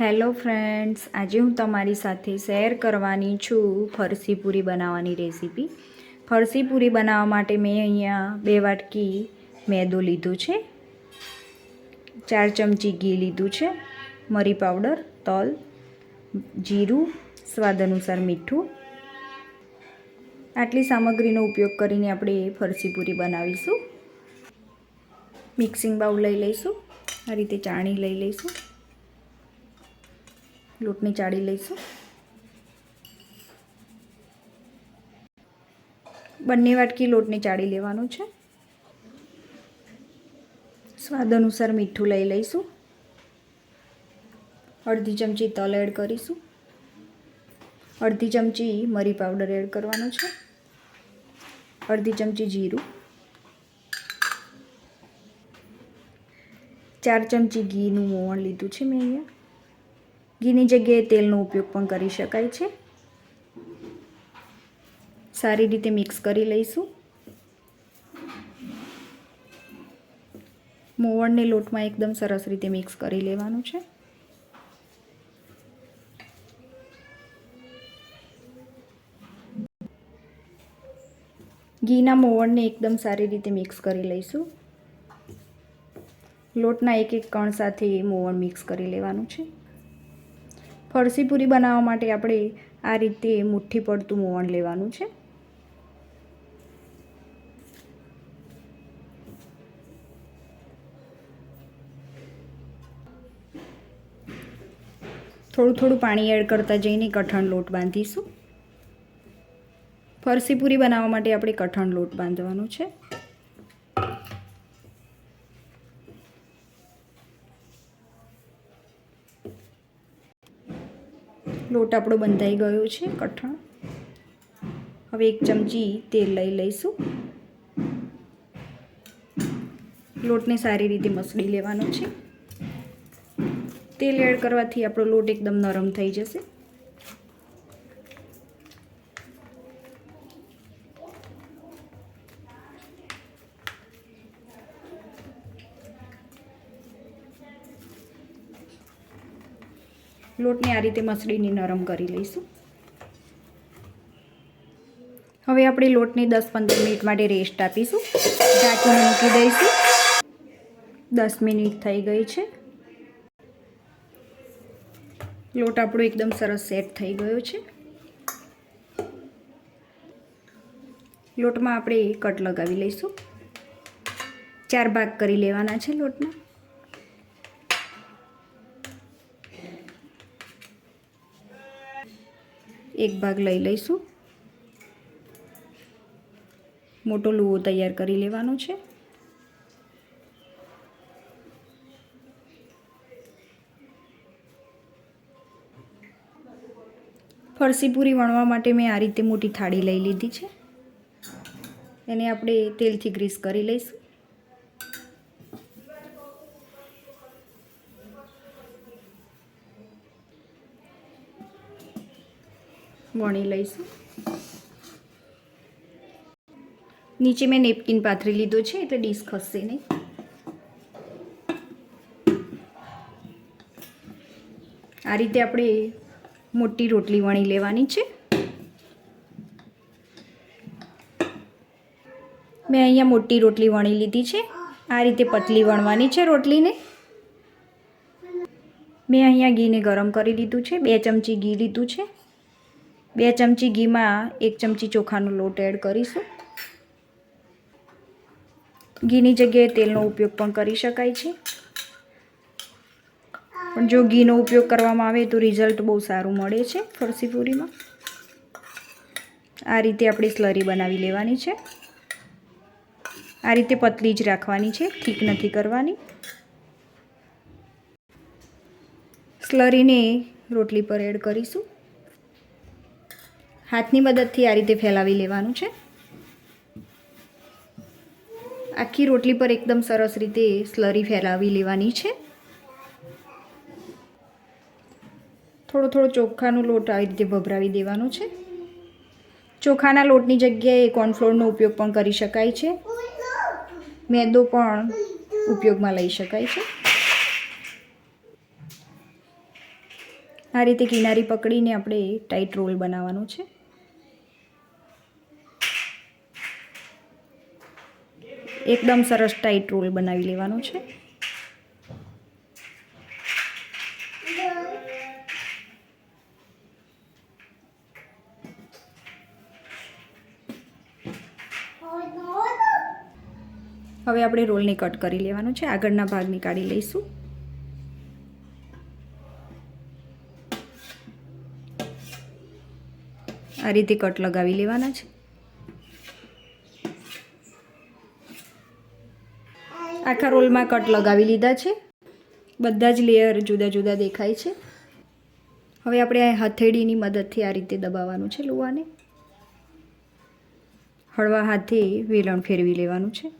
Hello friends આજે હું તમારી સાથે શેર કરવાની છું ફરસી પૂરી બનાવવાની રેસીપી ફરસી પૂરી બનાવવા માટે મેં અહીંયા બે વાટકી મેદો લીધું છે. ચાર ચમચી ઘી લીધું છે. મરી પાવડર તલ, જીરું, સ્વાદ અનુસાર મીઠું. આટલી સામગ્રીનો ઉપયોગ કરીને આપણે ફરસી પૂરી બનાવીશું. મિક્સિંગ બાઉલ લઈ લઈશું. આ રીતે ચાણી લઈ લઈશું. લોટને ચાળી લઈશું. બંને વાટકી લોટને ચાળી લેવાનું છે. સ્વાદ અનુસાર મીઠું લઈ લઈશું. અડધી ચમચી તલ એડ કરીશું. અડધી ચમચી મરી પાવડર એડ કરવાનો છે. અડધી ચમચી જીરું. ચાર ચમચી ઘીનું મોવણ લીધું છે મેં અહીંયા. ઘીની જગ્યાએ તેલનો ઉપયોગ પણ કરી શકાય છે. સારી રીતે મિક્સ કરી લઈશું. મોવણને લોટમાં એકદમ સરસ રીતે મિક્સ કરી લેવાનું છે. ઘીના મોવણને એકદમ સારી રીતે મિક્સ કરી લઈશું. લોટના એક એક કણ સાથે મોવણ મિક્સ કરી લેવાનું છે. ફરસી પૂરી બનાવવા માટે આપણે આ રીતે મુઠ્ઠી પડતું મોવણ લેવાનું છે. થોડું થોડું પાણી એડ કરતાં જઈને કઠણ લોટ બાંધીશું. ફરસી પૂરી બનાવવા માટે આપણે કઠણ લોટ બાંધવાનો છે. લોટ આપણો બંધાઈ ગયો છે, કઠણ. હવે એક ચમચી તેલ લઈ લઈશું. લોટને સારી રીતે મસળી લેવાનો છે. તેલ એડ કરવાથી આપણો લોટ એકદમ નરમ થઈ જશે. લોટને આ રીતે મસળીને નરમ કરી લઈશું. હવે આપણે લોટને દસ પંદર મિનિટ માટે રેસ્ટ આપીશું. ઢાંકીને મૂકી દઈશું. દસ મિનિટ થઈ ગઈ છે. લોટ આપણો એકદમ સરસ સેટ થઈ ગયો છે. લોટમાં આપણે કટ લગાવી લઈશું. ચાર ભાગ કરી લેવાના છે લોટના. એક ભાગ લઈ લઈશું. મોટો લુવો તૈયાર કરી લેવાનો છે. ફરસી પૂરી વણવા માટે મેં આ રીતે મોટી થાળી લઈ લીધી છે. એને આપણે તેલથી ગ્રીસ કરી લઈશું. વણી લઈશું. નીચે મેં નેપકિન પાથરી લીધો છે, એટલે ડીશ ખસશે નહીં. આ રીતે આપણે મોટી રોટલી વણી લેવાની છે. મેં અહીંયા મોટી રોટલી વણી લીધી છે. આ રીતે પતલી વણવાની છે રોટલીને. મેં અહીંયા ઘીને ગરમ કરી લીધું છે, બે ચમચી ઘી લીધું છે. બે ચમચી ઘીમાં એક ચમચી ચોખાનો લોટ એડ કરીશું. ઘીની જગ્યાએ તેલનો ઉપયોગ પણ કરી શકાય છે. પણ જો ઘીનો ઉપયોગ કરવામાં આવે તો રિઝલ્ટ બહુ સારું મળે છે ફરસી પૂરીમાં આ રીતે આપણે સ્લરી બનાવી લેવાની છે. આ રીતે પતલી જ રાખવાની છે ઠીક નથી કરવાની. સ્લરીને રોટલી પર એડ કરીશું. હાથની મદદથી આ રીતે ફેલાવી લેવાનું છે. આખી રોટલી પર એકદમ સરસ રીતે સ્લરી ફેલાવી લેવાની છે. થોડો થોડો ચોખાનો લોટ આવી રીતે ભભરાવી દેવાનો છે. ચોખાના લોટની જગ્યાએ કોર્નફ્લોરનો ઉપયોગ પણ કરી શકાય છે. મેદો પણ ઉપયોગમાં લઈ શકાય છે. આ રીતે કિનારી પકડીને આપણે ટાઈટ રોલ બનાવવાનો છે. એકદમ સરસ ટાઈટ રોલ બનાવી લેવાનો છે. હવે આપણે રોલને કટ કરી લેવાનો છે. આગળના ભાગની કાઢી લઈશું. આ રીતે કટ લગાવી લેવાના છે. આખા રોલમાં કટ લગાવી લીધા છે. બધા જ લેયર જુદા જુદા દેખાય છે. હવે આપણે આ હથેળીની મદદથી આ રીતે દબાવવાનું છે લુવાને. હળવા હાથે વેલણ ફેરવી લેવાનું છે.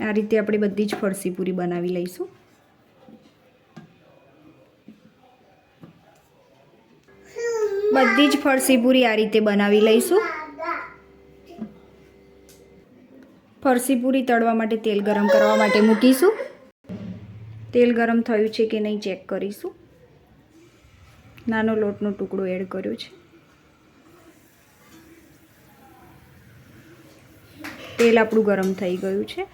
આ રીતે આપણે બધી જ ફરસી પૂરી બનાવી લઈશું. બધી જ ફરસી પૂરી આ રીતે બનાવી લઈશું. ફરસી પૂરી તળવા માટે તેલ ગરમ કરવા માટે મૂકીશું. તેલ ગરમ થયું છે કે નહીં ચેક કરીશું. નાનો લોટનો ટુકડો એડ કર્યો છે. તેલ આપણું ગરમ થઈ ગયું છે.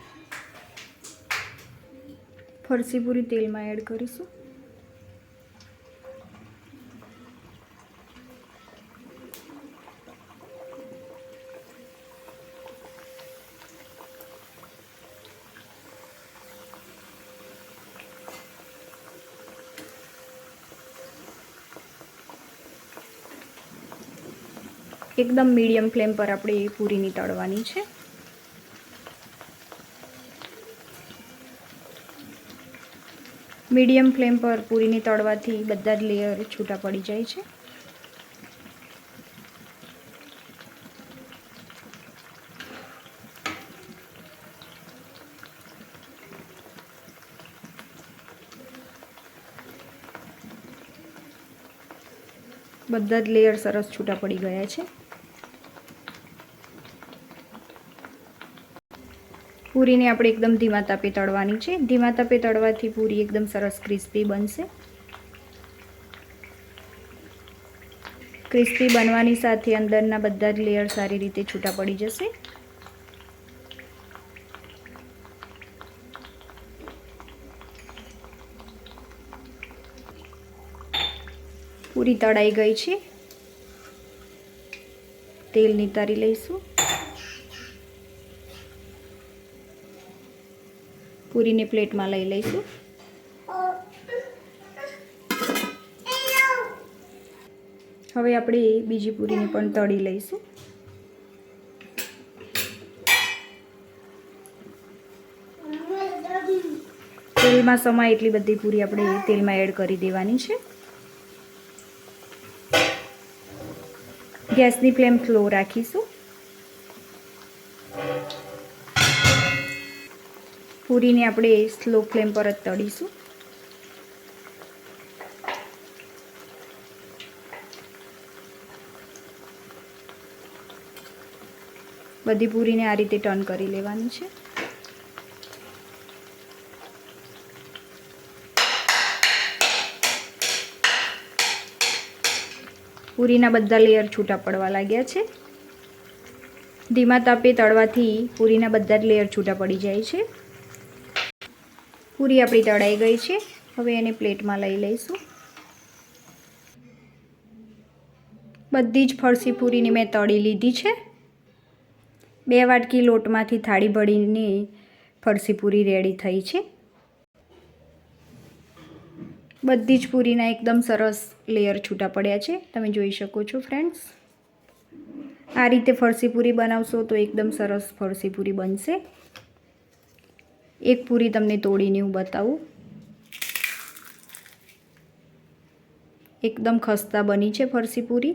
ફરસી પૂરી તેલમાં એડ કરીશું. એકદમ મીડિયમ ફ્લેમ પર આપણે એ પૂરીની તળવાની છે. મીડિયમ ફ્લેમ પર પૂરીની તળવાથી બધા જ લેયર છૂટા પડી જાય છે. બધા જ લેયર સરસ છૂટા પડી ગયા છે. પૂરીને આપણે એકદમ ધીમા તાપે તળવાની છે. ધીમા તાપે તળવાથી પૂરી એકદમ સરસ ક્રિસ્પી બનશે. ક્રિસ્પી બનવાની સાથે અંદરના બધા જ લેયર સારી રીતે છૂટા પડી જશે. પૂરી તળાઈ ગઈ છે. તેલ નિતારી લઈશું. પૂરીને પ્લેટમાં લઈ લઈશું. હવે આપણે બીજી પૂરીને પણ તળી લઈશું. તેલમાં સમાય એટલી બધી પૂરી આપણે તેલમાં એડ કરી દેવાની છે. ગેસની ફ્લેમ સ્લો રાખીશું. પૂરીને આપણે સ્લો ફ્લેમ પર જ તળીશું. બધી પૂરીને આ રીતે ટર્ન કરી લેવાની છે. પૂરીના બધા લેયર છૂટા પડવા લાગ્યા છે. ધીમા તાપે તળવાથી પૂરીના બધા જ લેયર છૂટા પડી જાય છે. પૂરી આપણી તળાઈ ગઈ છે. હવે એને પ્લેટમાં લઈ લઈશું. બધી જ ફરસી પૂરીની મેં તળી લીધી છે. બે વાટકી લોટમાંથી થાળી ભળીને ફરસી પૂરી રેડી થઈ છે. બધી જ પૂરીના એકદમ સરસ લેયર છૂટા પડ્યા છે. તમે જોઈ શકો છો, ફ્રેન્ડ્સ. આ રીતે ફરસી પૂરી બનાવશો તો એકદમ સરસ ફરસી પૂરી બનશે. એક પૂરી તમને તોડીને હું બતાવું. એકદમ ખસ્તા બની છે ફરસી પૂરી.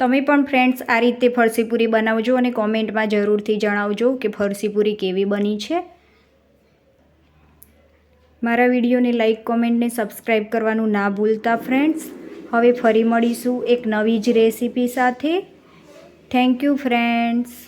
તમે પણ ફ્રેન્ડ્સ આ રીતે ફરસી પૂરી બનાવજો અને કોમેન્ટમાં જરૂરથી જણાવજો કે ફરસી પૂરી કેવી બની છે. મારા વિડીયોને લાઇક કોમેન્ટને સબસ્ક્રાઈબ કરવાનું ના ભૂલતા ફ્રેન્ડ્સ હવે ફરી મળીશું એક નવી જ રેસીપી સાથે. Thank you friends